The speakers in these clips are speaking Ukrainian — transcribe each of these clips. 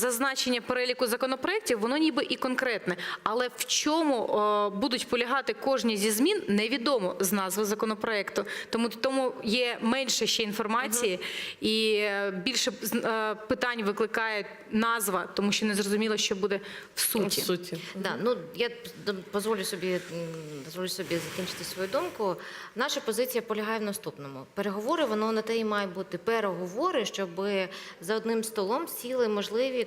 зазначення переліку законопроєктів, воно ніби і конкретне. Але в чому е, будуть полягати кожні зі змін, невідомо з назви законопроєкту. Тому тому є менше ще інформації і е, більше з- е, питань викликає назва, тому що не зрозуміло, що буде в В суті. суті. Да, ну я дозволю собі дозволю собі закінчити свою думку. Наша позиція полягає в наступному: переговори воно на те і має бути переговори, щоб за одним столом сіли можливі.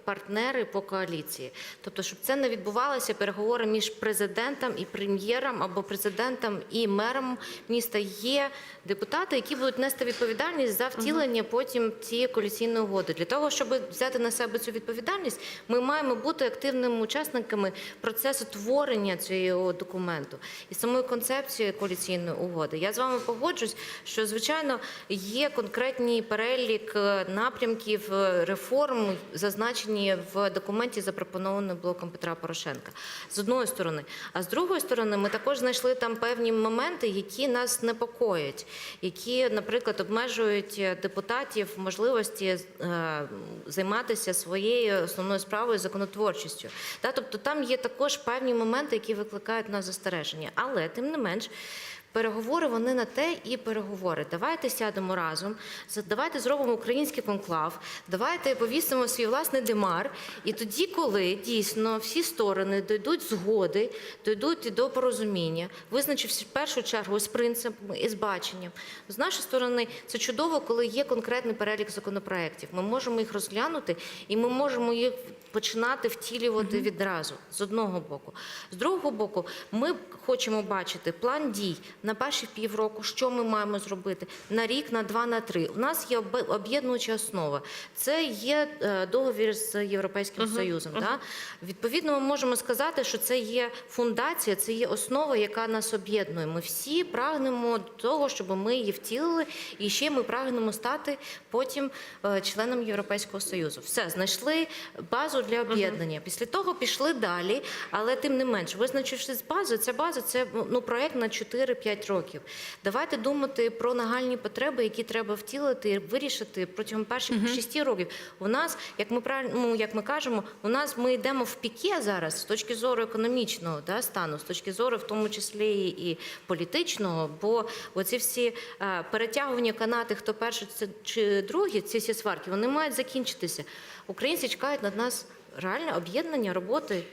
Партнери по коаліції, тобто, щоб це не відбувалося переговори між президентом і прем'єром або президентом і мером міста. Є депутати, які будуть нести відповідальність за втілення потім цієї коаліційної угоди. Для того, щоб взяти на себе цю відповідальність, ми маємо бути активними учасниками процесу творення цього документу і самої концепції коаліційної угоди. Я з вами погоджусь, що звичайно є конкретний перелік е, напрямків е, реформ, зазначені в документі, запропонованому блоком Петра Порошенка. З одної сторони, а з другої сторони, ми також знайшли там певні моменти, які нас непокоять, які, наприклад, обмежують депутатів можливості е, займатися своєю основною справою законотворчістю. Тобто там є також певні моменти, які викликають нас застереження. Але тим не менш. Переговори вони на те і переговори. Давайте сядемо разом, давайте зробимо український конклав, давайте повісимо свій власний демар. І тоді, коли дійсно всі сторони дійдуть згоди, дійдуть до порозуміння, визначивши в першу чергу з принципами і з баченням. З нашої сторони, це чудово, коли є конкретний перелік законопроєктів. Ми можемо їх розглянути і ми можемо їх починати втілювати відразу з одного боку. З другого боку, ми хочемо бачити план дій на перші півроку, що ми маємо зробити на рік, на два, на три. У нас є об'єднуюча основа. Це є е, договір з Європейським Союзом. Да? Відповідно, ми можемо сказати, що це є фундація, це є основа, яка нас об'єднує. Ми всі прагнемо до того, щоб ми її втілили, і ще ми прагнемо стати потім е, членом Європейського Союзу. Все, знайшли базу для об'єднання. Після того пішли далі, але тим не менш, визначивши з базу, ця база це ну проект на 4-5 років. Давайте думати про нагальні потреби, які треба втілити і вирішити протягом перших 6 років. У нас, як ми правильно, ну, як ми кажемо, у нас ми йдемо в піке зараз з точки зору економічного да, стану, з точки зору, в тому числі і політичного, бо оці всі е, перетягування канати, хто перший чи другий, ці всі сварки, вони мають закінчитися. Українці чекають на нас реальне об'єднання роботи.